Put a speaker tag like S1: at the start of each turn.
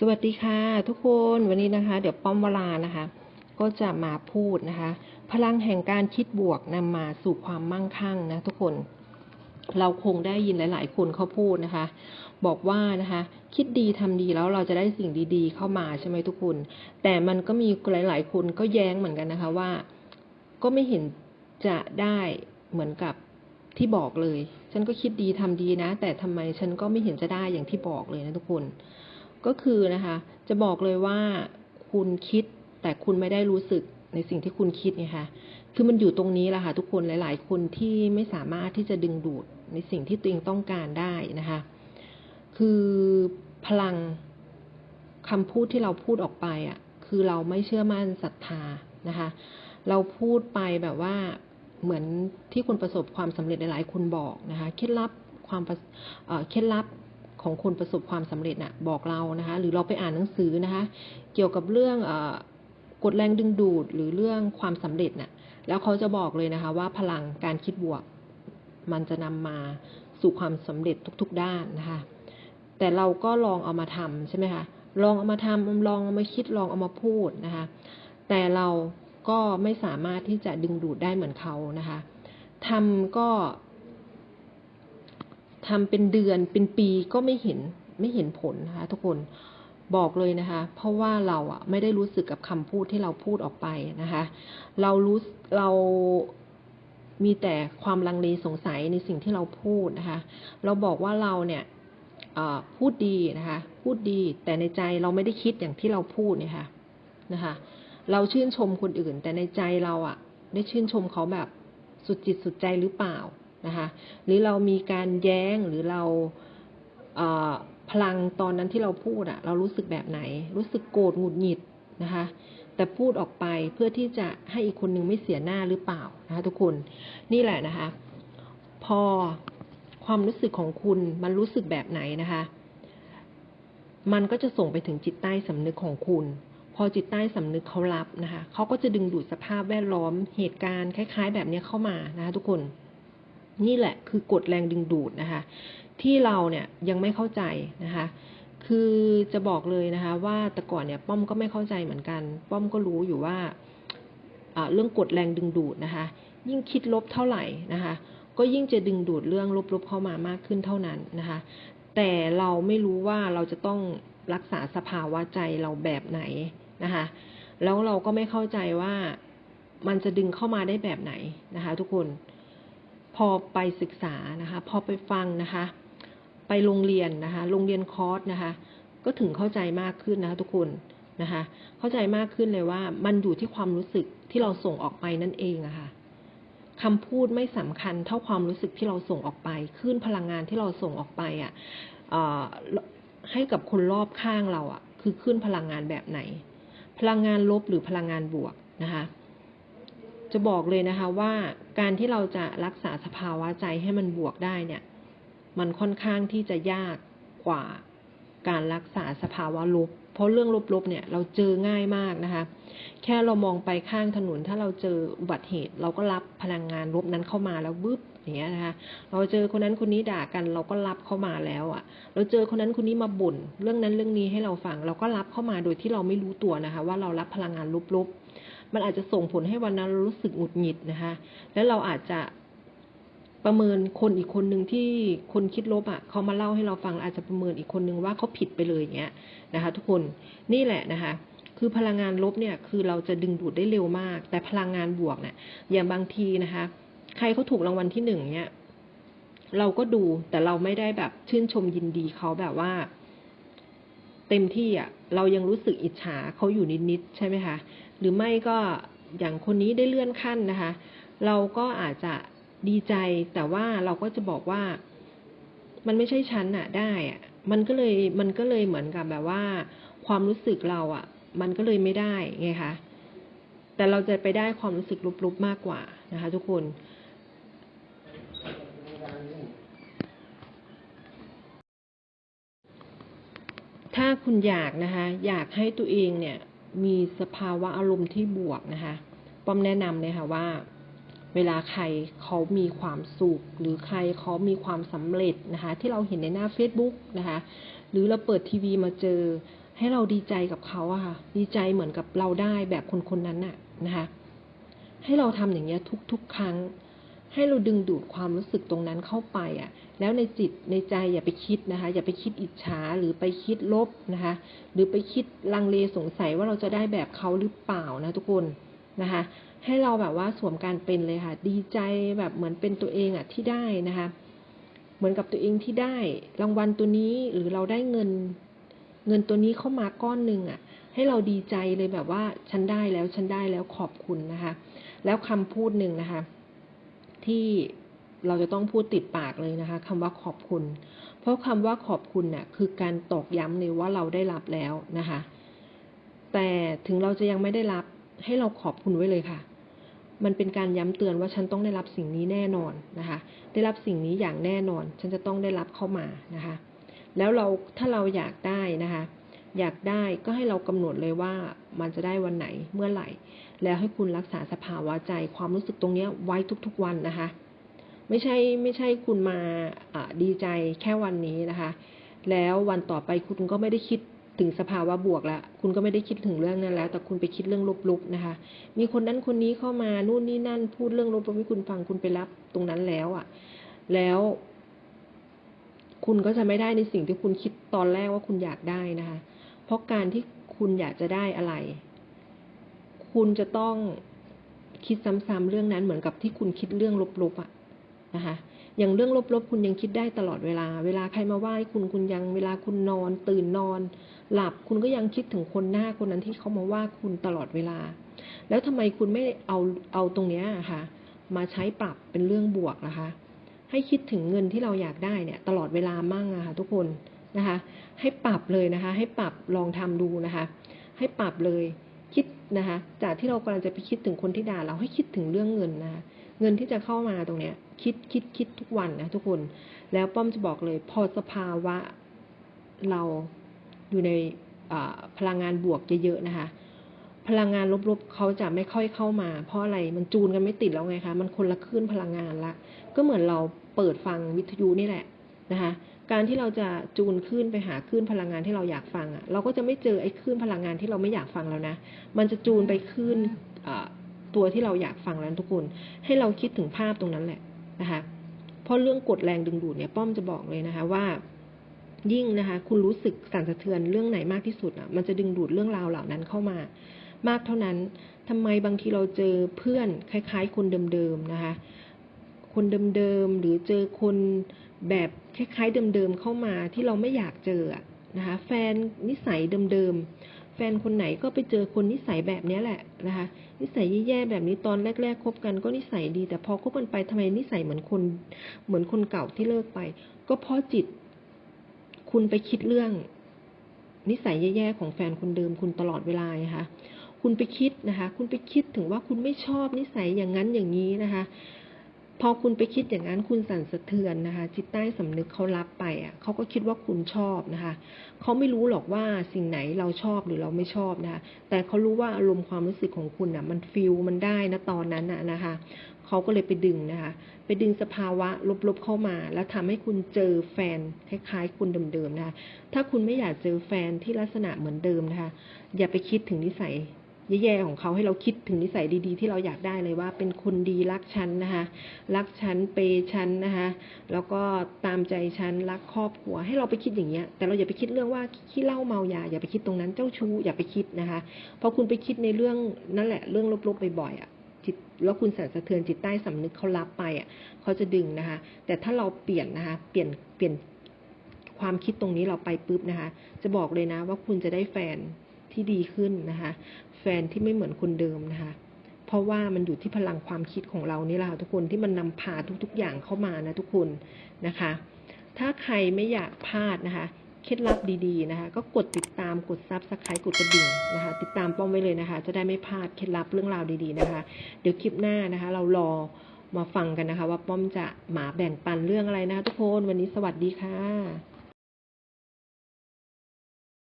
S1: สวัสดีค่ะ ทุกคนวันนี้นะคะ เดี๋ยวป้อมวลานะคะ ก็จะมาพูดนะคะ พลังแห่งการคิดบวกนำมาสู่ความมั่งคั่งนะทุกคน เราคงได้ยินหลาย ๆ คนเขาพูดนะคะ บอกว่านะคะ คิดดีทำดีแล้วเราจะได้สิ่งดี ๆ เข้ามาใช่ไหมทุกคน แต่มันก็มีหลาย ๆ คนก็แย้งเหมือนกันนะคะว่า ก็ไม่เห็นจะได้เหมือนกับที่บอกเลย ฉันก็คิดดีทำดีนะ แต่ทำไมฉันก็ไม่เห็นจะได้อย่างที่บอกเลยนะทุกคน ก็คือนะคะ จะบอกเลยว่าคุณคิดแต่คุณไม่ได้รู้สึกในสิ่งที่คุณคิดไงคะคือมันอยู่ตรงนี้แหละค่ะทุกคนหลาย ๆ คนที่ไม่สามารถที่จะดึงดูดในสิ่งที่ตัวเองต้องการได้นะคะ คือพลังคำพูดที่เราพูดออกไปอะ คือเราไม่เชื่อมั่นศรัทธานะคะ เราพูดไปแบบว่าเหมือนที่คนประสบความสำเร็จหลายๆคนบอกนะคะ เคล็ดลับความเคล็ดลับ ของคนประสบความสำเร็จน่ะบอกเรานะคะ หรือเราไปอ่านหนังสือนะคะ เกี่ยวกับเรื่องอกฎแรงดึงดูดหรือเรื่องความสำเร็จน่ะ แล้วเขาจะบอกเลยนะคะ ว่าพลังการคิดบวก มันจะนำมาสู่ความสำเร็จทุก ๆ ด้านนะคะ แต่เราก็ลองเอามาทำใช่ไหมคะลองเอามาทำลองเอามาคิดลองเอามาพูดนะคะ แต่เราก็ไม่สามารถที่จะดึงดูดได้เหมือนเขานะคะทำก็ ทำเป็นเดือนเป็นปีก็ไม่เห็นไม่เห็นผลนะคะทุกคนบอกเลยนะคะ เพราะว่าเราอะไม่ได้รู้สึกกับคำพูดที่เราพูดออกไปนะคะ เรารู้เรามีแต่ความลังเลสงสัยในสิ่งที่เราพูดนะคะ เราบอกว่าเราเนี่ยพูดดีนะคะ พูดดีแต่ในใจเราไม่ได้คิดอย่างที่เราพูดเนี่ยค่ะนะคะ เราชื่นชมคนอื่น แต่ในใจเราอะได้ชื่นชมเขาแบบสุดจิตสุดใจหรือเปล่า นะคะหรือเรามีการแย้งหรือเราพลังตอนนั้นที่เราพูดอะเรารู้สึกแบบไหน รู้สึกโกรธหงุดหงิดนะคะ แต่พูดออกไปเพื่อที่จะให้อีกคนนึงไม่เสียหน้าหรือเปล่านะคะทุกคนนี่แหละนะคะ พอความรู้สึกของคุณมันรู้สึกแบบไหนนะคะ มันก็จะส่งไปถึงจิตใต้สำนึกของคุณ พอจิตใต้สำนึกเขารับนะคะเขาก็จะดึงดูดสภาพแวดล้อมเหตุการณ์คล้าย ๆ แบบนี้เข้ามานะคะ ทุกคน นี่แหละคือกฎแรงดึงดูดนะคะ ที่เราเนี่ยยังไม่เข้าใจนะคะ คือจะบอกเลยนะคะ ว่าแต่ก่อนเนี่ยป้อมก็ไม่เข้าใจเหมือนกัน ป้อมก็รู้อยู่ว่าเรื่องกฎแรงดึงดูดนะคะ ยิ่งคิดลบเท่าไหร่นะคะ ก็ยิ่งจะดึงดูดเรื่องลบๆเข้ามามากขึ้นเท่านั้นนะคะ แต่เราไม่รู้ว่าเราจะต้องรักษาสภาวะใจเราแบบไหนนะคะ แล้วเราก็ไม่เข้าใจว่ามันจะดึงเข้ามาได้แบบไหนนะคะ ทุกคน พอไปศึกษานะคะ พอไปฟังนะคะ ไปโรงเรียนนะคะ โรงเรียนคอร์สนะคะ ก็ถึงเข้าใจมากขึ้นนะคะทุกคนนะคะ เข้าใจมากขึ้นเลยว่า มันอยู่ที่ความรู้สึกที่เราส่งออกไปนั่นเองอะคะ่ะคำพูดไม่สำคัญเท่าความรู้สึกที่เราส่งออกไปคลื่นพลังงานที่เราส่งออกไปอะ่ะให้กับคนรอบข้างเราอะ่ะ คือคลื่นพลังงานแบบไหน พลังงานลบหรือพลังงานบวกนะคะ จะบอกเลยนะคะว่า การที่เราจะรักษาสภาวะใจให้มันบวกได้เนี่ย มันค่อนข้างที่จะยากกว่าการรักษาสภาวะลบ เพราะเรื่องลบๆเนี่ย เราเจอง่ายมากนะคะ แค่เรามองไปข้างถนน ถ้าเราเจออุบัติเหตุ เราก็รับพลังงานลบนั้นเข้ามาแล้วบึ๊บอย่างเงี้ยนะคะ เราเจอคนนั้นคนนี้ด่ากัน เราก็รับเข้ามาแล้วอะ่ะ เราเจอคนนั้นคนนี้มาบ่นเรื่องนั้นเรื่องนี้ให้เราฟัง เราก็รับเข้ามาโดยที่เราไม่รู้ตัวนะคะ ว่าเรารับพลังงานลบๆ มันอาจจะส่งผลให้วันนั้นเรารู้สึกหงุดหงิดนะคะ แล้วเราอาจจะประเมินคนอีกคนหนึ่งที่คนคิดลบอะ่ะเขามาเล่าให้เราฟังอาจจะประเมินอีกคนนึงว่าเขาผิดไปเลยอย่างเงี้ยนะคะ ทุกคนนี่แหละนะคะคือพลังงานลบเนี่ยคือเราจะดึงดูดได้เร็วมาก แต่พลังงานบวกเนี่ยอย่างบางทีนะคะ ใครเขาถูกรางวัลที่หนึ่งเนี่ยเราก็ดูแต่เราไม่ได้แบบชื่นชมยินดีเขาแบบว่า เต็มที่อะ เรายังรู้สึกอิจฉาเขาอยู่นิดๆใช่ไหมคะ หรือไม่ก็อย่างคนนี้ได้เลื่อนขั้นนะคะ เราก็อาจจะดีใจแต่ว่าเราก็จะบอกว่า มันไม่ใช่ชั้นอะได้อะมันก็เลยมันก็เลยเหมือนกับแบบว่า ความรู้สึกเราอะมันก็เลยไม่ได้ไงคะแต่เราจะไปได้ความรู้สึกลุบๆมากกว่านะคะ ทุกคนถ้าคุณอยากนะคะ อยากให้ตัวเองเนี่ย มีสภาวะอารมณ์ที่บวกนะคะป้อมแนะนำเลยค่ะว่า เวลาใครเขามีความสุข หรือใครเขามีความสำเร็จนะคะ ที่เราเห็นในหน้า Facebook นะคะ หรือเราเปิดทีวีมาเจอ ให้เราดีใจกับเขาอะค่ะ ดีใจเหมือนกับเราได้แบบคนคนนั้นน่ะนะคะ ให้เราทำอย่างเงี้ยทุกๆ ครั้ง ให้เราดึงดูดความรู้สึกตรงนั้นเข้าไปอะ แล้วในจิตในใจอย่าไปคิดนะคะ อย่าไปคิดอิจฉาหรือไปคิดลบนะคะ หรือไปคิดลังเลสงสัยว่าเราจะได้แบบเขาหรือเปล่านะทุกคนนะคะ ให้เราแบบว่าสวมการเป็นเลยค่ะ ดีใจแบบเหมือนเป็นตัวเองอะที่ได้นะคะ เหมือนกับตัวเองที่ได้รางวัลตัวนี้หรือเราได้เงิน เงินตัวนี้เข้ามาก้อนหนึ่งอะ ให้เราดีใจเลยแบบว่าฉันได้แล้วฉันได้แล้วขอบคุณนะคะ แล้วคำพูดหนึ่งนะคะ ที่เราจะต้องพูดติดปากเลยนะคะคำว่าขอบคุณ เพราะคำว่าขอบคุณน่ะคือการตอกย้ำเลยว่าเราได้รับแล้วนะคะ แต่ถึงเราจะยังไม่ได้รับให้เราขอบคุณไว้เลยค่ะ มันเป็นการย้ำเตือนว่าฉันต้องได้รับสิ่งนี้แน่นอนนะคะ ได้รับสิ่งนี้อย่างแน่นอน ฉันจะต้องได้รับเข้ามานะคะ แล้วเราถ้าเราอยากได้นะคะ อยากได้ก็ให้เรากำหนดเลยว่ามันจะได้วันไหนเมื่อไหร่ แล้วให้คุณรักษาสภาวะใจความรู้สึกตรงเนี้ไว้ทุกๆวันนะคะ ไม่ใช่ไม่ใช่คุณมาอ่าดีใจแค่วันนี้นะคะ แล้ววันต่อไปคุณก็ไม่ได้คิดถึงสภาวะบวกแล้ว คุณก็ไม่ได้คิดถึงเรื่องนั้นแล้ว แต่คุณไปคิดเรื่องลบๆนะคะ มีคนนั้นคนนี้เข้ามานู่นนี่นั่น พูดเรื่องลบๆให้คุณฟังคุณไปรับตรงนั้นแล้วอะ่ะ แล้วคุณก็จะไม่ได้ในสิ่งที่คุณคิดตอนแรกว่าคุณอยากได้นะคะ เพราะการที่คุณอยากจะได้อะไร คุณจะต้องคิดซ้ำๆเรื่องนั้นเหมือนกับที่คุณคิดเรื่องลบๆอะนะคะ อย่างเรื่องลบๆ คุณยังคิดได้ตลอดเวลา เวลาใครมาไหว้คุณคุณยังเวลาคุณนอน ตื่นนอน หลับคุณก็ยังคิดถึงคนหน้าคนนั้นที่เขามาว่าคุณตลอดเวลา แล้วทำไมคุณไม่เอาเอาตรงเนี้ยอะค่ะ มาใช้ปรับเป็นเรื่องบวกนะคะ ให้คิดถึงเงินที่เราอยากได้เนี่ย ตลอดเวลามั่งอะค่ะทุกคน นะคะ ให้ปรับเลยนะคะ ให้ปรับลองทำดูนะคะ ให้ปรับเลยคิดนะคะ จากที่เรากำลังจะไปคิดถึงคนที่ด่าเราให้คิดถึงเรื่องเงินนะคะเงินที่จะเข้ามาตรงเนี้ย คิดคิดคิดทุกวันนะทุกคน แล้วป้อมจะบอกเลย พอสภาวะเราอยู่ในพลังงานบวกเยอะๆนะคะ พลังงานลบๆเขาจะไม่ค่อยเข้ามา เพราะอะไรมันจูนกันไม่ติดแล้วไงคะมันคนละคลื่นพลังงานละก็เหมือนเราเปิดฟังวิทยุนี่แหละนะคะ การที่เราจะจูนคลื่นไปหาคลื่นพลังงานที่เราอยากฟังอะ่ะ เราก็จะไม่เจอไอ้คลื่นพลังงานที่เราไม่อยากฟังแล้วนะ มันจะจูนไปคลื่นตัวที่เราอยากฟังแล้วทุกคน ให้เราคิดถึงภาพตรงนั้นแหละนะคะเพราะเรื่องกดแรงดึงดูดเนี่ยป้อมจะบอกเลยนะคะว่ายิ่งนะคะ คุณรู้สึกสั่นสะเทือนเรื่องไหนมากที่สุดอะ มันจะดึงดูดเรื่องราวเหล่านั้นเข้ามามากเท่านั้นทำไมบางทีเราเจอเพื่อนคล้าย ๆ คนเดิมๆนะคะ คนเดิมๆหรือเจอคน แบบคล้ายๆเดิมๆเข้ามาที่เราไม่อยากเจอนะคะ แฟนนิสัยเดิมๆแฟนคนไหนก็ไปเจอคนนิสัยแบบนี้แหละนะคะ นิสัยแย่ๆแบบนี้ตอนแรกๆคบกันก็นิสัยดี แต่พอคบกันไปทำไมนิสัยเหมือนคนเหมือนคนเก่าที่เลิกไป ก็เพราะจิต คุณไปคิดเรื่อง นิสัยแย่ๆของแฟนคนเดิมคุณตลอดเวลาไงคะคุณไปคิดนะคะ คุณไปคิดถึงว่าคุณไม่ชอบนิสัยอย่างนั้นอย่างนี้นะคะ พอคุณไปคิดอย่างนั้นคุณสั่นสะเทือนนะคะ จิตใต้สำนึกเขารับไปอะเขาก็คิดว่าคุณชอบนะคะเขาไม่รู้หรอกว่าสิ่งไหนเราชอบหรือเราไม่ชอบนะคะแต่เขารู้ว่าอารมณ์ความรู้สึกของคุณอะ มันฟิลมันได้นะตอนนั้นน่ะนะคะเขาก็เลยไปดึงนะคะ ไปดึงสภาวะลบๆเข้ามา แล้วทำให้คุณเจอแฟนคล้ายๆคุณเดิมๆนะคะถ้าคุณไม่อยากเจอแฟนที่ลักษณะเหมือนเดิมนะคะ อย่าไปคิดถึงนิสัย แย่ๆของเขาให้เราคิดถึงนิสัยดีๆ ที่เราอยากได้เลยว่า เป็นคนดีรักฉันนะคะ รักฉันเปย์ฉันนะคะ แล้วก็ตามใจฉันรักครอบครัว ให้เราไปคิดอย่างเงี้ย แต่เราอย่าไปคิดเรื่องว่าขี้เล้าเมายาอย่าไปคิดตรงนั้นเจ้าชู้อย่าไปคิดนะคะพราะคุณไปคิดในเรื่องนั่นแหละเรื่องลบๆบ่อยๆอะจิตแล้วคุณสั่นสะเทือนจิตใต้สำนึกเขารับไปอะเขาจะดึงนะคะ แต่ถ้าเราเปลี่ยนนะคะ เปลี่ยนเปลี่ยนความคิดตรงนี้เราไปปุ๊บนะคะ จะบอกเลยนะว่าคุณจะได้แฟน ที่ดีขึ้นนะคะ แฟนที่ไม่เหมือนคนเดิมนะคะ เพราะว่ามันอยู่ที่พลังความคิดของเรานี่แหละค่ะทุกคนที่มันนำพาทุก ๆ อย่างเข้ามานะทุกคนนะคะ ถ้าใครไม่อยากพลาดนะคะเคล็ดลับดีๆนะคะ ก็กดติดตามกดซับสไครต์กดกระดิ่งนะคะ ติดตามป้อมไว้เลยนะคะ จะได้ไม่พลาดเคล็ดลับเรื่องราวดีๆนะคะ เดี๋ยวคลิปหน้านะคะ เรารอมาฟังกันนะคะ ว่าป้อมจะหมาแบ่งปันเรื่องอะไรนะคะ ทุกคนวันนี้สวัสดีค่ะ